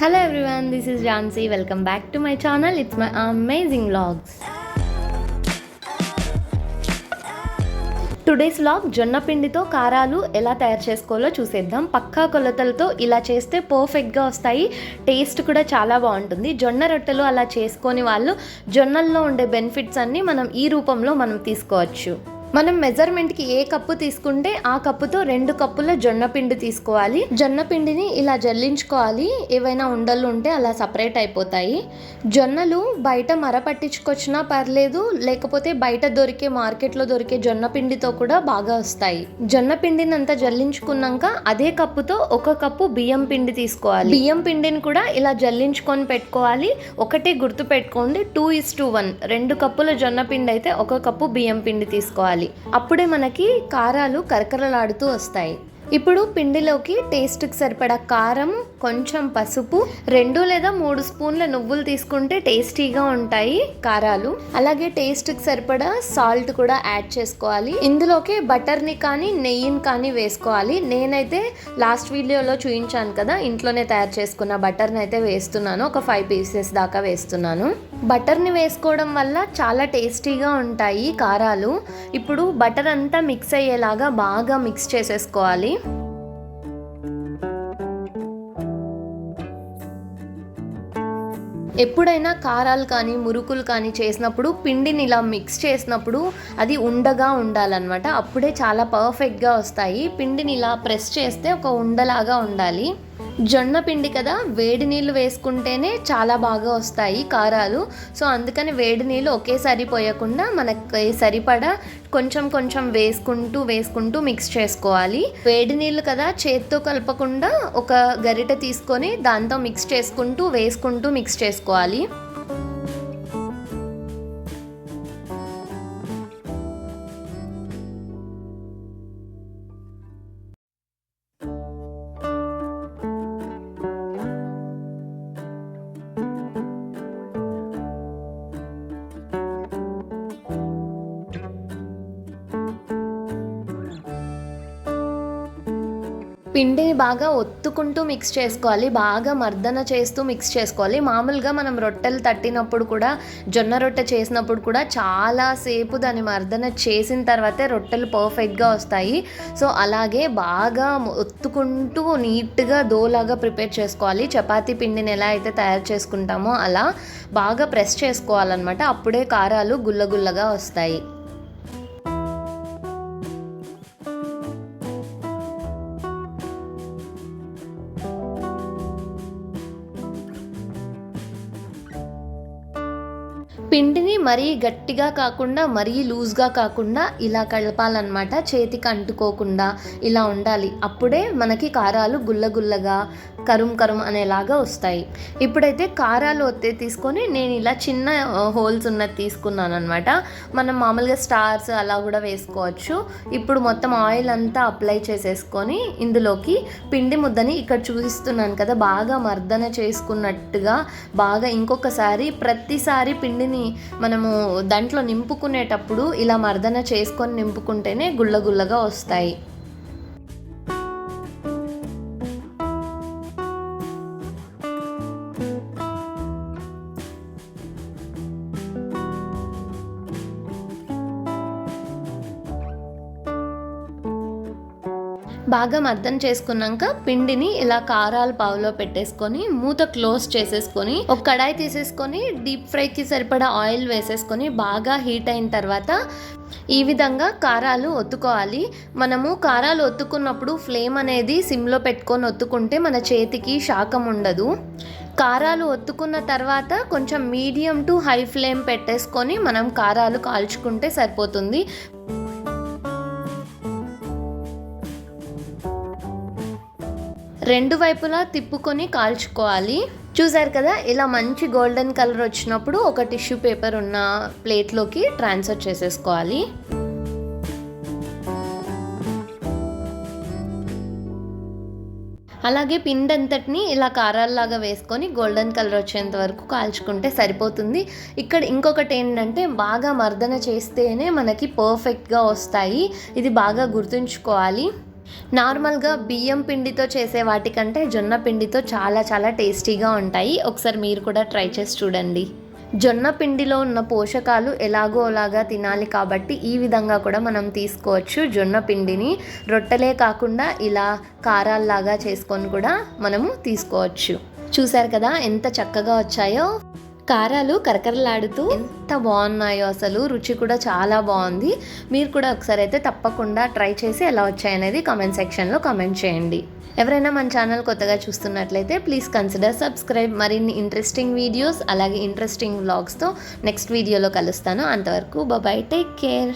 Hello everyone this is Jhansi welcome back to my channel it's my amazing vlogs today's vlog జొన్న పిండితో కారాలు ఎలా తయారు చేసుకోవాలో చూసేద్దాం. పక్కా కొలతలతో ఇలా చేస్తే పర్ఫెక్ట్గా వస్తాయి. టేస్ట్ కూడా చాలా బాగుంటుంది. జొన్న రొట్టెలు అలా చేసుకొని వాళ్ళు జొన్నల్లో ఉండే బెనిఫిట్స్ అన్నీ మనం ఈ రూపంలో మనం తీసుకోవచ్చు. మనం మెజర్మెంట్కి ఏ కప్పు తీసుకుంటే ఆ కప్పుతో రెండు కప్పుల జొన్న పిండి తీసుకోవాలి. జొన్న పిండిని ఇలా జల్లించుకోవాలి. ఏవైనా ఉండలు ఉంటే అలా సపరేట్ అయిపోతాయి. జొన్నలు బయట మర పట్టించుకొచ్చినా పర్లేదు లేకపోతే బయట దొరికే మార్కెట్లో దొరికే జొన్న పిండితో కూడా బాగా వస్తాయి. జొన్న పిండిని అంతా జల్లించుకున్నాక అదే కప్పుతో ఒక కప్పు బియ్యం పిండి తీసుకోవాలి. బియ్యం పిండిని కూడా ఇలా జల్లించుకొని పెట్టుకోవాలి. ఒకటే గుర్తు పెట్టుకోండి టూ ఇస్ టూ వన్ రెండు కప్పుల జొన్న పిండి అయితే ఒక కప్పు బియ్యం పిండి తీసుకోవాలి. అప్పుడే మనకి కారాలు కరకరలాడుతూ వస్తాయి. ఇప్పుడు పిండిలోకి టేస్ట్కి సరిపడా కారం కొంచెం పసుపు రెండు లేదా మూడు స్పూన్ల నువ్వులు తీసుకుంటే టేస్టీగా ఉంటాయి కారాలు. అలాగే టేస్ట్కి సరిపడా సాల్ట్ కూడా యాడ్ చేసుకోవాలి. ఇందులోకి బటర్ని కానీ నెయ్యిని కానీ వేసుకోవాలి. నేనైతే లాస్ట్ వీడియోలో చూపించాను కదా ఇంట్లోనే తయారు చేసుకున్న బటర్ని అయితే వేస్తున్నాను. ఒక ఫైవ్ పీసెస్ దాకా వేస్తున్నాను. బటర్ని వేసుకోవడం వల్ల చాలా టేస్టీగా ఉంటాయి కారాలు. ఇప్పుడు బటర్ అంతా మిక్స్ అయ్యేలాగా బాగా మిక్స్ చేసేసుకోవాలి. ఎప్పుడైనా కారాలు కానీ మురుకులు కానీ చేసినప్పుడు పిండిని ఇలా మిక్స్ చేసినప్పుడు అది ఉండగా ఉండాలన్నమాట. అప్పుడే చాలా పర్ఫెక్ట్గా వస్తాయి. పిండిని ఇలా ప్రెస్ చేస్తే ఒక ఉండలాగా ఉండాలి. జొన్న పిండి కదా వేడి నీళ్ళు వేసుకుంటేనే చాలా బాగా వస్తాయి కారాలు. సో అందుకని వేడి నీళ్ళు ఒకేసారి పోయకుండా మనకి సరిపడా కొంచెం కొంచెం వేసుకుంటూ వేసుకుంటూ మిక్స్ చేసుకోవాలి. వేడి నీళ్ళు కదా చేత్తో కలపకుండా ఒక గరిటె తీసుకొని దాంతో మిక్స్ చేసుకుంటూ వేసుకుంటూ మిక్స్ చేసుకోవాలి. పిండిని బాగా ఒత్తుకుంటూ మిక్స్ చేసుకోవాలి బాగా మర్దన చేస్తూ మిక్స్ చేసుకోవాలి. మామూలుగా మనం రొట్టెలు తట్టినప్పుడు కూడా జొన్న రొట్టె చేసినప్పుడు కూడా చాలాసేపు దాన్ని మర్దన చేసిన తర్వాతే రొట్టెలు పర్ఫెక్ట్గా వస్తాయి. సో అలాగే బాగా ఒత్తుకుంటూ నీట్గా దోలాగా ప్రిపేర్ చేసుకోవాలి. చపాతీ పిండిని ఎలా అయితే తయారు చేసుకుంటామో అలా బాగా ప్రెస్ చేసుకోవాలన్నమాట. అప్పుడే కారాలు గుల్లగుల్లగా వస్తాయి. పిండిని మరీ గట్టిగా కాకుండా మరీ లూజ్గా కాకుండా ఇలా కలపాలన్నమాట. చేతికి అంటుకోకుండా ఇలా ఉండాలి. అప్పుడే మనకి కారాలు గుల్లగుల్లగా కరుం కరుం అనేలాగా వస్తాయి. ఇప్పుడైతే కారాలు ఒత్తే తీసుకొని నేను ఇలా చిన్న హోల్స్ ఉన్నది తీసుకున్నాను అనమాట మనం మామూలుగా స్టార్స్ అలా కూడా వేసుకోవచ్చు. ఇప్పుడు మొత్తం ఆయిల్ అంతా అప్లై చేసేసుకొని ఇందులోకి పిండి ముద్దని ఇక్కడ చూపిస్తున్నాను కదా బాగా మర్దన చేసుకున్నట్టుగా బాగా ఇంకొకసారి ప్రతిసారి పిండిని మనము దాంట్లో నింపుకునేటప్పుడు ఇలా మర్దన చేసుకొని నింపుకుంటేనే గుల్ల వస్తాయి. బాగా అర్థం చేసుకున్నాక పిండిని ఇలా కారాలు పావులో పెట్టేసుకొని మూత క్లోజ్ చేసేసుకొని ఒక కడాయి తీసేసుకొని డీప్ ఫ్రైకి సరిపడా ఆయిల్ వేసేసుకొని బాగా హీట్ అయిన తర్వాత ఈ విధంగా కారాలు ఒత్తుకోవాలి. మనము కారాలు ఒత్తుకున్నప్పుడు ఫ్లేమ్ అనేది సిమ్లో పెట్టుకొని ఒత్తుకుంటే మన చేతికి శాఖం ఉండదు. కారాలు ఒత్తుకున్న తర్వాత కొంచెం మీడియం టు హై ఫ్లేమ్ పెట్టేసుకొని మనం కారాలు కాల్చుకుంటే సరిపోతుంది. రెండు వైపులా తిప్పుకొని కాల్చుకోవాలి. చూసారు కదా ఇలా మంచి గోల్డెన్ కలర్ వచ్చినప్పుడు ఒక టిష్యూ పేపర్ ఉన్న ప్లేట్లోకి ట్రాన్స్ఫర్ చేసేసుకోవాలి. అలాగే పిండి అంతటిని ఇలా కారాల్లాగా వేసుకొని గోల్డెన్ కలర్ వచ్చేంత వరకు కాల్చుకుంటే సరిపోతుంది. ఇక్కడ ఇంకొకటి ఏంటంటే బాగా మర్దన చేస్తేనే మనకి పర్ఫెక్ట్గా వస్తాయి. ఇది బాగా గుర్తుంచుకోవాలి. నార్మల్గా బియ్యం పిండితో చేసే వాటికంటే జొన్న పిండితో చాలా చాలా టేస్టీగా ఉంటాయి. ఒకసారి మీరు కూడా ట్రై చేసి చూడండి. జొన్న పిండిలో ఉన్న పోషకాలు ఎలాగో అలాగా తినాలి కాబట్టి ఈ విధంగా కూడా మనం తీసుకోవచ్చు జొన్న పిండిని. రొట్టెలే కాకుండా ఇలా కారాల్లాగా చేసుకొని కూడా మనము తీసుకోవచ్చు. చూశారు కదా ఎంత చక్కగా వచ్చాయో? కారాలు కరకరలాడుతూ ఎంత బాగున్నాయో అసలు. రుచి కూడా చాలా బాగుంది. మీరు కూడా ఒకసారి అయితే తప్పకుండా ట్రై చేసి ఎలా వచ్చాయనేది కామెంట్ సెక్షన్లో కామెంట్ చేయండి. ఎవరైనా మన ఛానల్ కొత్తగా చూస్తున్నట్లయితే ప్లీజ్ కన్సిడర్ సబ్స్క్రైబ్ మరిన్ని ఇంట్రెస్టింగ్ వీడియోస్ అలాగే ఇంట్రెస్టింగ్ వ్లాగ్స్తో నెక్స్ట్ వీడియోలో కలుస్తాను. అంతవరకు బాబాయ్ టేక్ కేర్